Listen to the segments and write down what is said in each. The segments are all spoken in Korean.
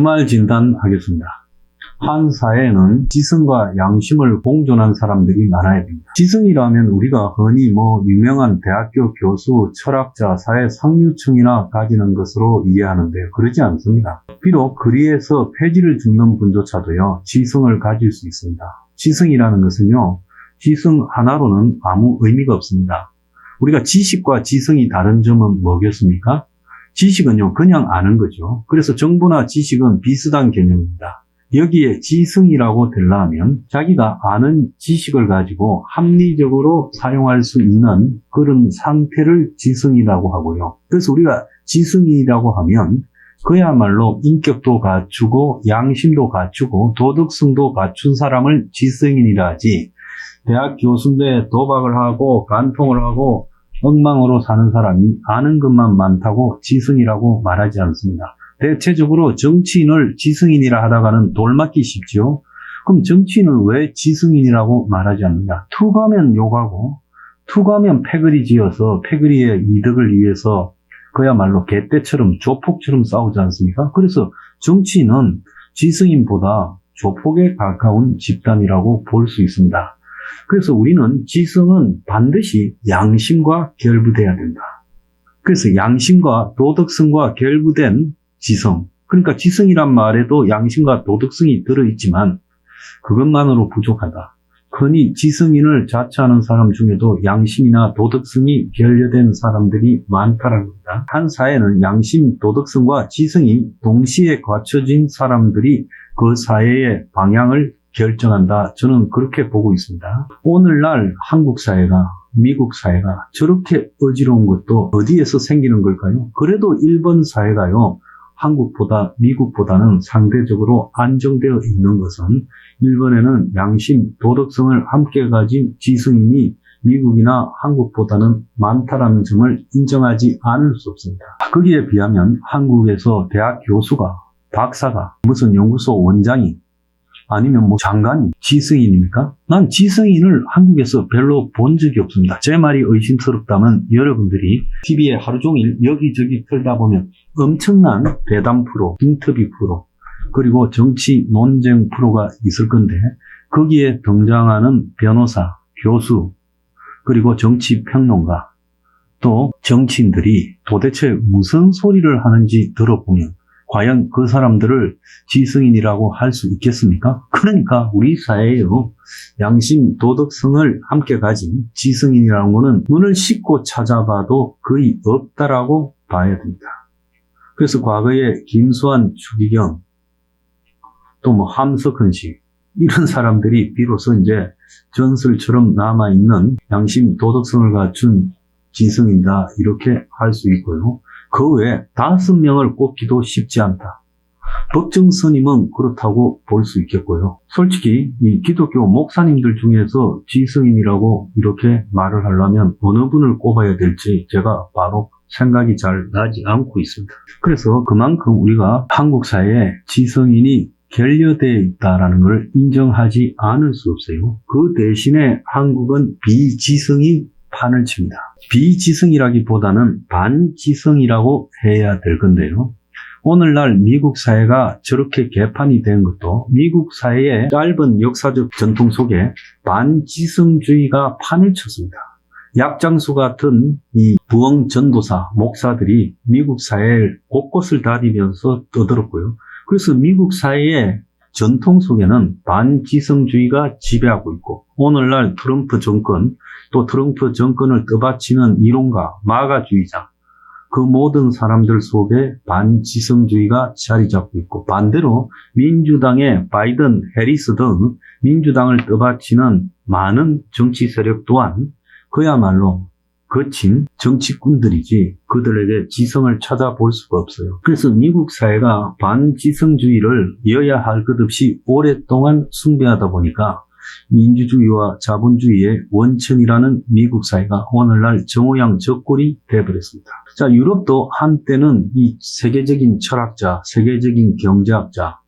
주말 진단하겠습니다. 한 사회에는 지성과 양심을 공존한 사람들이 많아야 됩니다. 지성이라면 우리가 흔히 뭐 유명한 대학교 교수, 철학자, 사회 상류층이나 가지는 것으로 이해하는데 그러지 않습니다. 비록 그리에서 폐지를 줍는 분조차도요, 지성을 가질 수 있습니다. 지성이라는 것은요, 지성 하나로는 아무 의미가 없습니다. 우리가 지식과 지성이 다른 점은 뭐겠습니까? 지식은요, 그냥 아는 거죠. 그래서 정보나 지식은 비슷한 개념입니다. 여기에 지성이라고 들라면 자기가 아는 지식을 가지고 합리적으로 사용할 수 있는 그런 상태를 지성이라고 하고요. 그래서 우리가 지성이라고 하면 그야말로 인격도 갖추고 양심도 갖추고 도덕성도 갖춘 사람을 지성인이라 하지 대학 교수인데 도박을 하고 간통을 하고 엉망으로 사는 사람이 아는 것만 많다고 지성이라고 말하지 않습니다. 대체적으로 정치인을 지성인이라 하다가는 돌맞기 쉽죠. 그럼 정치인을 왜 지성인이라고 말하지 않느냐? 투가면 욕하고 투가면 패거리 지어서 패거리의 이득을 위해서 그야말로 개떼처럼 조폭처럼 싸우지 않습니까? 그래서 정치인은 지성인보다 조폭에 가까운 집단이라고 볼 수 있습니다. 그래서 우리는 지성은 반드시 양심과 결부돼야 된다. 그래서 양심과 도덕성과 결부된 지성. 그러니까 지성이란 말에도 양심과 도덕성이 들어있지만 그것만으로 부족하다. 흔히 지성인을 자처하는 사람 중에도 양심이나 도덕성이 결여된 사람들이 많다는 겁니다. 한 사회는 양심, 도덕성과 지성이 동시에 갖춰진 사람들이 그 사회의 방향을 결정한다. 저는 그렇게 보고 있습니다. 오늘날 한국 사회가 미국 사회가 저렇게 어지러운 것도 어디에서 생기는 걸까요? 그래도 일본 사회가요. 한국보다 미국보다는 상대적으로 안정되어 있는 것은 일본에는 양심, 도덕성을 함께 가진 지성인이 미국이나 한국보다는 많다라는 점을 인정하지 않을 수 없습니다. 거기에 비하면 한국에서 대학 교수가, 박사가, 무슨 연구소 원장이, 아니면 뭐 장관이 지성인입니까? 난 지성인을 한국에서 별로 본 적이 없습니다. 제 말이 의심스럽다면 여러분들이 TV에 하루 종일 여기저기 틀다 보면 엄청난 대담 프로, 인터뷰 프로, 그리고 정치 논쟁 프로가 있을 건데 거기에 등장하는 변호사, 교수, 그리고 정치 평론가, 또 정치인들이 도대체 무슨 소리를 하는지 들어보면 과연 그 사람들을 지성인이라고 할 수 있겠습니까? 그러니까 우리 사회에요. 양심, 도덕성을 함께 가진 지성인이라는 것은 눈을 씻고 찾아봐도 거의 없다라고 봐야 됩니다. 그래서 과거에 김수환, 추기경, 또 뭐 함석헌 씨 이런 사람들이 비로소 이제 전설처럼 남아있는 양심, 도덕성을 갖춘 지성이다 이렇게 할 수 있고요. 그 외에 다섯 명을 꼽기도 쉽지 않다. 법정 스님은 그렇다고 볼 수 있겠고요. 솔직히 이 기독교 목사님들 중에서 지성인이라고 이렇게 말을 하려면 어느 분을 꼽아야 될지 제가 바로 생각이 잘 나지 않고 있습니다. 그래서 그만큼 우리가 한국 사회에 지성인이 결여되어 있다라는 것을 인정하지 않을 수 없어요. 그 대신에 한국은 비지성이 판을 칩니다. 비지성이라기보다는 반지성이라고 해야 될 건데요. 오늘날 미국 사회가 저렇게 개판이 된 것도 미국 사회의 짧은 역사적 전통 속에 반지성주의가 판을 쳤습니다. 약장수 같은 이 부엉 전도사, 목사들이 미국 사회 곳곳을 다니면서 떠들었고요. 그래서 미국 사회의 전통 속에는 반지성주의가 지배하고 있고 오늘날 트럼프 정권 또 트럼프 정권을 떠받치는 이론가 마가주의자 그 모든 사람들 속에 반지성주의가 자리 잡고 있고 반대로 민주당의 바이든, 해리스 등 민주당을 떠받치는 많은 정치 세력 또한 그야말로 거친 정치꾼들이지 그들에게 지성을 찾아볼 수가 없어요. 그래서 미국 사회가 반지성주의를 여야 할 것 없이 오랫동안 숭배하다 보니까 민주주의와 자본주의의 원천이라는 미국 사회가 오늘날 정오양 적골이 되어버렸습니다. 자, 유럽도 한때는 이 세계적인 철학자, 세계적인 경제학자,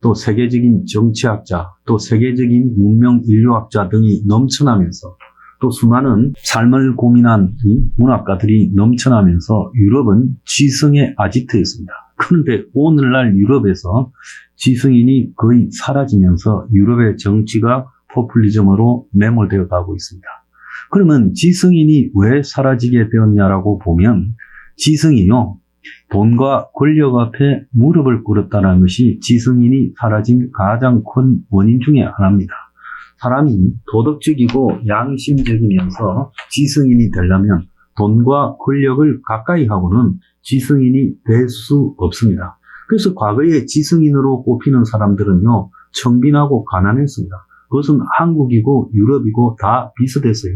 또 세계적인 정치학자, 또 세계적인 문명 인류학자 등이 넘쳐나면서 또 수많은 삶을 고민한 이 문학가들이 넘쳐나면서 유럽은 지성의 아지트였습니다. 그런데 오늘날 유럽에서 지성인이 거의 사라지면서 유럽의 정치가 포퓰리즘으로 매몰되어 가고 있습니다. 그러면 지성인이 왜 사라지게 되었냐라고 보면 지성이요. 돈과 권력 앞에 무릎을 꿇었다는 것이 지성인이 사라진 가장 큰 원인 중에 하나입니다. 사람이 도덕적이고 양심적이면서 지성인이 되려면 돈과 권력을 가까이 하고는 지성인이 될 수 없습니다. 그래서 과거에 지성인으로 꼽히는 사람들은요, 청빈하고 가난했습니다. 그것은 한국이고 유럽이고 다 비슷했어요.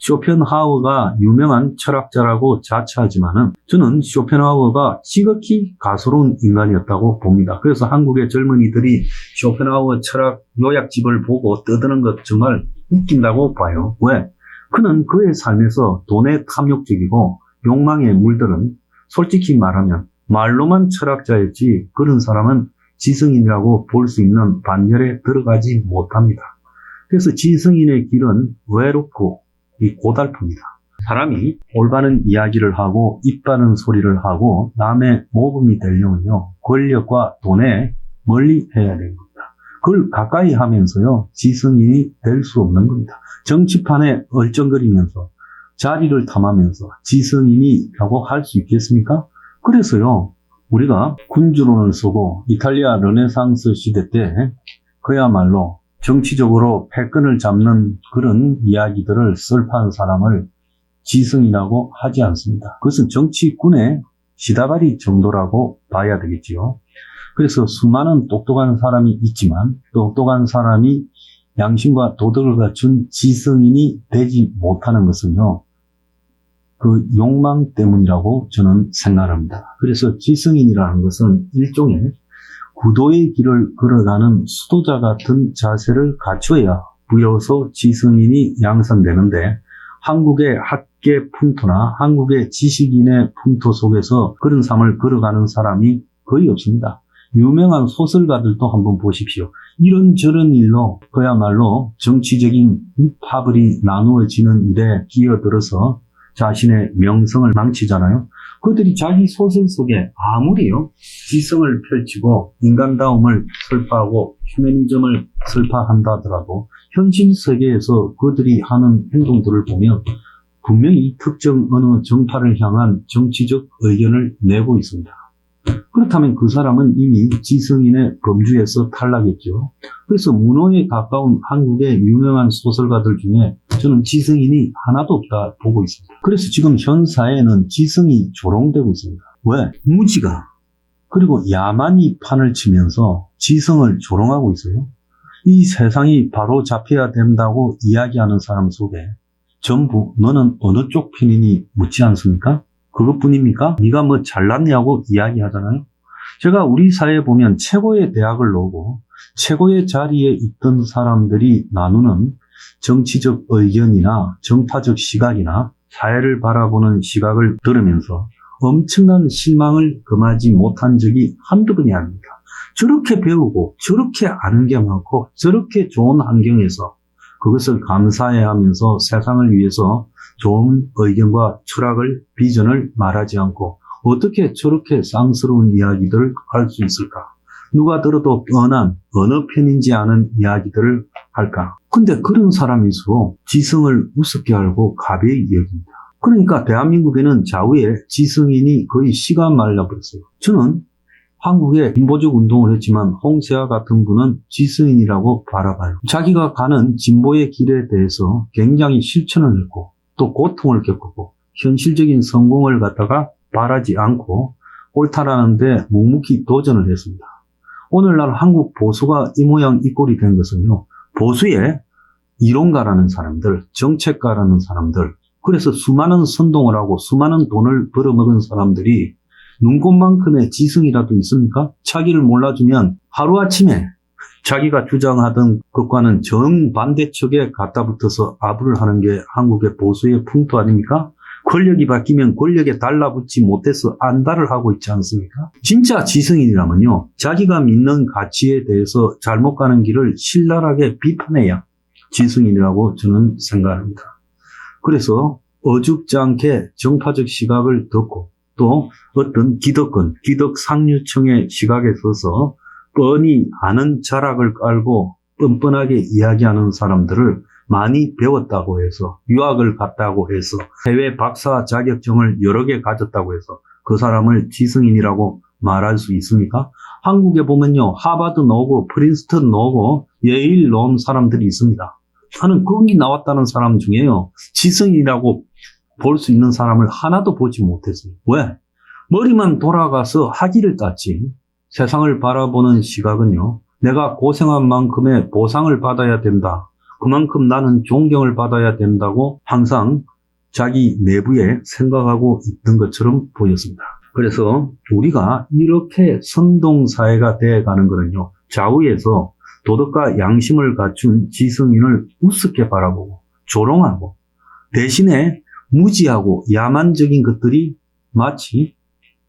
쇼펜하우어가 유명한 철학자라고 자처하지만은 저는 쇼펜하우어가 지극히 가소로운 인간이었다고 봅니다. 그래서 한국의 젊은이들이 쇼펜하우어 철학 요약집을 보고 떠드는 것 정말 웃긴다고 봐요. 왜? 그는 그의 삶에서 돈에 탐욕적이고 욕망에 물들은 솔직히 말하면 말로만 철학자였지 그런 사람은 지성인이라고 볼 수 있는 반열에 들어가지 못합니다. 그래서 지성인의 길은 외롭고 이 고달픕니다. 사람이 올바른 이야기를 하고 입 바른 소리를 하고 남의 모범이 되려면요 권력과 돈에 멀리 해야 됩니다. 그걸 가까이 하면서요 지성인이 될 수 없는 겁니다. 정치판에 얼쩡거리면서 자리를 탐하면서 지성인이라고 할 수 있겠습니까? 그래서요 우리가 군주론을 쓰고 이탈리아 르네상스 시대 때 그야말로 정치적으로 패권을 잡는 그런 이야기들을 설파한 사람을 지성이라고 하지 않습니다. 그것은 정치군의 시다바리 정도라고 봐야 되겠지요. 그래서 수많은 똑똑한 사람이 있지만 똑똑한 사람이 양심과 도덕을 갖춘 지성인이 되지 못하는 것은요. 그 욕망 때문이라고 저는 생각합니다. 그래서 지성인이라는 것은 일종의 구도의 길을 걸어가는 수도자 같은 자세를 갖춰야 부여서 지성인이 양산되는데 한국의 학계 풍토나 한국의 지식인의 풍토 속에서 그런 삶을 걸어가는 사람이 거의 없습니다. 유명한 소설가들도 한번 보십시오. 이런저런 일로 그야말로 정치적인 파벌이 나누어지는 일에 끼어들어서 자신의 명성을 망치잖아요. 그들이 자기 소설 속에 아무리요 지성을 펼치고 인간다움을 설파하고 휴머니즘을 설파한다 하더라도 현실 세계에서 그들이 하는 행동들을 보면 분명히 특정 어느 정파를 향한 정치적 의견을 내고 있습니다. 그렇다면 그 사람은 이미 지성인의 범주에서 탈락했죠. 그래서 문호에 가까운 한국의 유명한 소설가들 중에 저는 지성인이 하나도 없다 보고 있습니다. 그래서 지금 현 사회에는 지성이 조롱되고 있습니다. 왜? 무지가 그리고 야만이 판을 치면서 지성을 조롱하고 있어요. 이 세상이 바로 잡혀야 된다고 이야기하는 사람 속에 전부 너는 어느 쪽 편이니 묻지 않습니까? 그것뿐입니까? 네가 뭐 잘났냐고 이야기하잖아요. 제가 우리 사회에 보면 최고의 대학을 나오고 최고의 자리에 있던 사람들이 나누는 정치적 의견이나 정파적 시각이나 사회를 바라보는 시각을 들으면서 엄청난 실망을 금하지 못한 적이 한두 번이 아닙니다. 저렇게 배우고 저렇게 아는 게 많고 저렇게 좋은 환경에서 그것을 감사해 하면서 세상을 위해서 좋은 의견과 철학을, 비전을 말하지 않고 어떻게 저렇게 쌍스러운 이야기들을 할 수 있을까? 누가 들어도 뻔한 어느 편인지 아는 이야기들을 할까? 근데 그런 사람일수록 지성을 우습게 알고 가벼이 여깁니다. 그러니까 대한민국에는 좌우에 지성인이 거의 시간 말라버렸어요. 저는 한국에 진보적 운동을 했지만 홍세아 같은 분은 지성인이라고 바라봐요. 자기가 가는 진보의 길에 대해서 굉장히 실천을 했고 또 고통을 겪고 현실적인 성공을 갖다가 바라지 않고 옳다라는데 묵묵히 도전을 했습니다. 오늘날 한국 보수가 이 모양 이 꼴이 된 것은요. 보수의 이론가라는 사람들, 정책가라는 사람들, 그래서 수많은 선동을 하고 수많은 돈을 벌어먹은 사람들이 눈꽃만큼의 지성이라도 있습니까? 자기를 몰라주면 하루아침에 자기가 주장하던 것과는 정반대척에 갖다 붙어서 아부를 하는 게 한국의 보수의 풍토 아닙니까? 권력이 바뀌면 권력에 달라붙지 못해서 안달을 하고 있지 않습니까? 진짜 지성인이라면요, 자기가 믿는 가치에 대해서 잘못 가는 길을 신랄하게 비판해야 지성인이라고 저는 생각합니다. 그래서 어줍지 않게 정파적 시각을 듣고 또 어떤 기득권, 기득 상류층의 시각에 서서 뻔히 아는 자락을 깔고 뻔뻔하게 이야기하는 사람들을 많이 배웠다고 해서 유학을 갔다고 해서 해외 박사 자격증을 여러 개 가졌다고 해서 그 사람을 지성인이라고 말할 수 있습니까? 한국에 보면요 하버드 나오고 프린스턴 나오고 예일 나온 사람들이 있습니다. 나는 거기 나왔다는 사람 중에요 지성인이라고 볼 수 있는 사람을 하나도 보지 못했어요. 왜? 머리만 돌아가서 학위를 땄지. 세상을 바라보는 시각은요. 내가 고생한 만큼의 보상을 받아야 된다. 그만큼 나는 존경을 받아야 된다고 항상 자기 내부에 생각하고 있는 것처럼 보였습니다. 그래서 우리가 이렇게 선동사회가 되어가는 거는요. 좌우에서 도덕과 양심을 갖춘 지성인을 우습게 바라보고 조롱하고 대신에 무지하고 야만적인 것들이 마치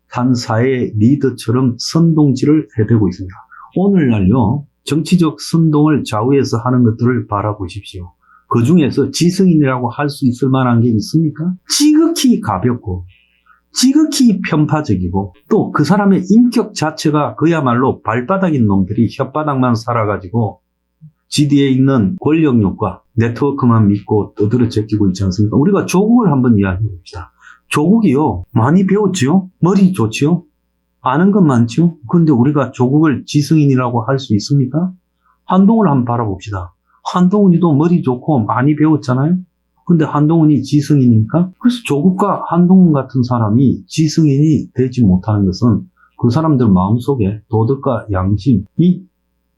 한 사회의 리더처럼 선동질을 해대고 있습니다. 오늘날요, 정치적 선동을 좌우에서 하는 것들을 바라보십시오. 그 중에서 지성인이라고 할 수 있을 만한 게 있습니까? 지극히 가볍고, 지극히 편파적이고, 또 그 사람의 인격 자체가 그야말로 발바닥인 놈들이 혓바닥만 살아가지고, 지디에 있는 권력욕과 네트워크만 믿고 떠들어 제끼고 있지 않습니까? 우리가 조국을 한번 이야기해 봅시다. 조국이요, 많이 배웠지요? 머리 좋지요? 아는 건 많지요? 근데 우리가 조국을 지성인이라고 할 수 있습니까? 한동훈을 한번 바라봅시다. 한동훈이도 머리 좋고 많이 배웠잖아요? 근데 한동훈이 지성인입니까? 그래서 조국과 한동훈 같은 사람이 지성인이 되지 못하는 것은 그 사람들 마음속에 도덕과 양심이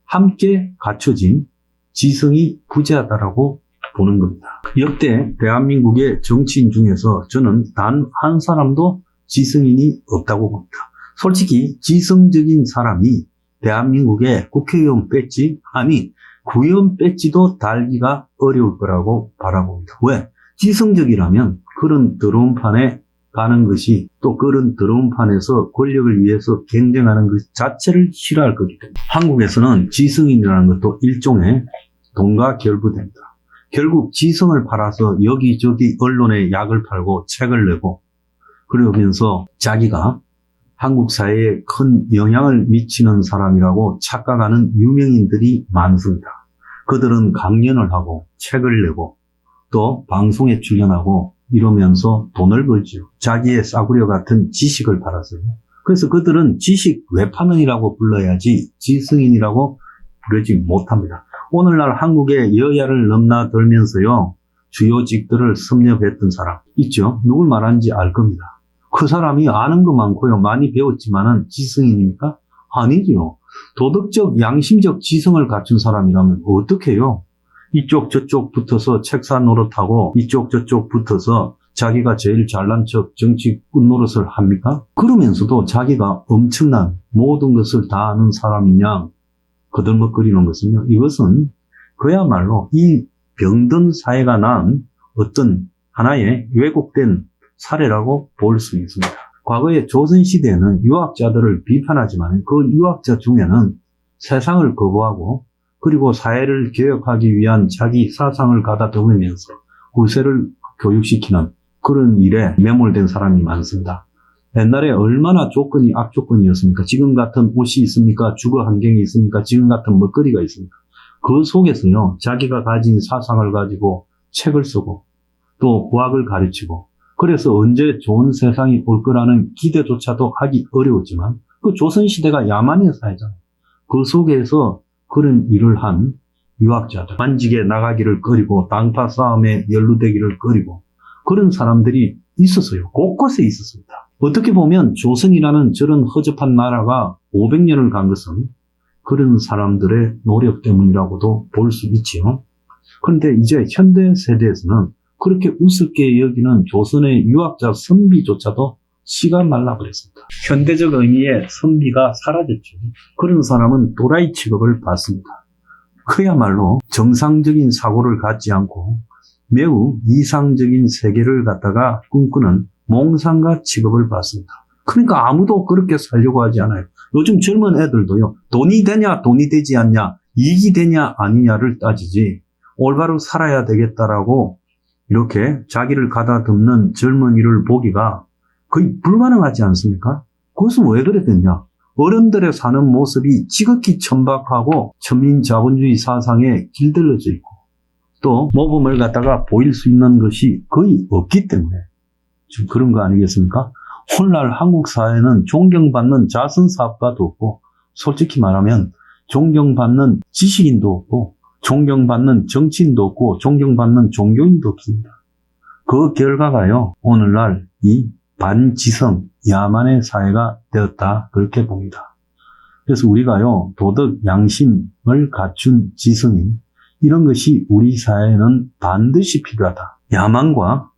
함께 갖춰진 지성이 부재하다라고 보는 겁니다. 역대 대한민국의 정치인 중에서 저는 단 한 사람도 지성인이 없다고 봅니다. 솔직히 지성적인 사람이 대한민국의 국회의원 배지 아니 구의원 배지도 달기가 어려울 거라고 바라봅니다. 왜? 지성적이라면 그런 더러운 판에 가는 것이 또 그런 더러운 판에서 권력을 위해서 경쟁하는 것 자체를 싫어할 거기 때문에 한국에서는 지성인이라는 것도 일종의 돈과 결부됩니다. 결국 지성을 팔아서 여기저기 언론에 약을 팔고 책을 내고 그러면서 자기가 한국 사회에 큰 영향을 미치는 사람이라고 착각하는 유명인들이 많습니다. 그들은 강연을 하고 책을 내고 또 방송에 출연하고 이러면서 돈을 벌지요. 자기의 싸구려 같은 지식을 팔아서요. 그래서 그들은 지식 외판원이라고 불러야지 지성인이라고 부르지 못합니다. 오늘날 한국의 여야를 넘나들면서요. 주요직들을 섭렵했던 사람 있죠. 누굴 말하는지 알 겁니다. 그 사람이 아는 거 많고요. 많이 배웠지만은 지성인입니까? 아니지요. 도덕적, 양심적 지성을 갖춘 사람이라면 어떻게 해요? 이쪽 저쪽 붙어서 책사 노릇하고 이쪽 저쪽 붙어서 자기가 제일 잘난 척 정치꾼 노릇을 합니까? 그러면서도 자기가 엄청난 모든 것을 다 아는 사람이냐 거들먹거리는 것은요. 이것은 그야말로 이 병든 사회가 난 어떤 하나의 왜곡된 사례라고 볼 수 있습니다. 과거의 조선시대에는 유학자들을 비판하지만 그 유학자 중에는 세상을 거부하고 그리고 사회를 개혁하기 위한 자기 사상을 가다듬으면서 후세를 교육시키는 그런 일에 매몰된 사람이 많습니다. 옛날에 얼마나 조건이 악조건이었습니까? 지금 같은 옷이 있습니까? 주거 환경이 있습니까? 지금 같은 먹거리가 있습니까? 그 속에서요, 자기가 가진 사상을 가지고 책을 쓰고 또 과학을 가르치고 그래서 언제 좋은 세상이 올 거라는 기대조차도 하기 어려웠지만 그 조선시대가 야만의 사회잖아요. 그 속에서 그런 일을 한 유학자들, 만직에 나가기를 꺼리고 당파 싸움에 연루되기를 꺼리고 그런 사람들이 있었어요. 곳곳에 있었습니다. 어떻게 보면 조선이라는 저런 허접한 나라가 500년을 간 것은 그런 사람들의 노력 때문이라고도 볼 수 있지요. 그런데 이제 현대 세대에서는 그렇게 우습게 여기는 조선의 유학자 선비조차도 씨가 말라버렸습니다. 현대적 의미의 선비가 사라졌죠. 그런 사람은 도라이 취급을 받습니다. 그야말로 정상적인 사고를 갖지 않고 매우 이상적인 세계를 갖다가 꿈꾸는 몽상가 취급을 받습니다. 그러니까 아무도 그렇게 살려고 하지 않아요. 요즘 젊은 애들도요, 돈이 되냐, 돈이 되지 않냐, 이익이 되냐, 아니냐를 따지지, 올바로 살아야 되겠다라고 이렇게 자기를 가다듬는 젊은이를 보기가 거의 불가능하지 않습니까? 그것은 왜 그랬겠냐? 어른들의 사는 모습이 지극히 천박하고 천민 자본주의 사상에 길들여져 있고 또 모범을 갖다가 보일 수 있는 것이 거의 없기 때문에 지금 그런 거 아니겠습니까? 오늘날 한국 사회는 존경받는 자선 사업가도 없고 솔직히 말하면 존경받는 지식인도 없고 존경받는 정치인도 없고 존경받는 종교인도 없습니다. 그 결과가요 오늘날 이 반지성 야만의 사회가 되었다 그렇게 봅니다. 그래서 우리가요 도덕 양심을 갖춘 지성인 이런 것이 우리 사회에는 반드시 필요하다. 야만과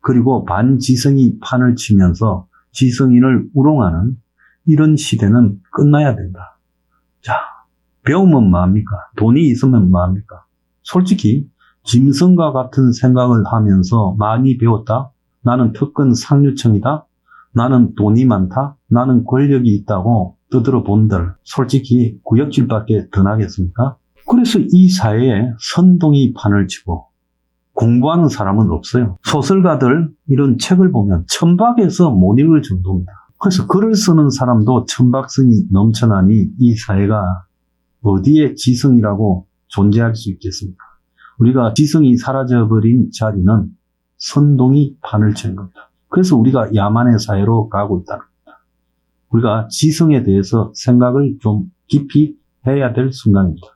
그리고 반지성이 판을 치면서 지성인을 우롱하는 이런 시대는 끝나야 된다. 자, 배우면 뭐합니까? 돈이 있으면 뭐합니까? 솔직히 짐승과 같은 생각을 하면서 많이 배웠다. 나는 특권 상류층이다. 나는 돈이 많다. 나는 권력이 있다고 떠들어 본들 솔직히 구역질밖에 더 나겠습니까? 그래서 이 사회에 선동이 판을 치고 공부하는 사람은 없어요. 소설가들 이런 책을 보면 천박에서 못 읽을 정도입니다. 그래서 글을 쓰는 사람도 천박성이 넘쳐나니 이 사회가 어디에 지성이라고 존재할 수 있겠습니까? 우리가 지성이 사라져버린 자리는 선동이 판을 친 겁니다. 그래서 우리가 야만의 사회로 가고 있다는 겁니다. 우리가 지성에 대해서 생각을 좀 깊이 해야 될 순간입니다.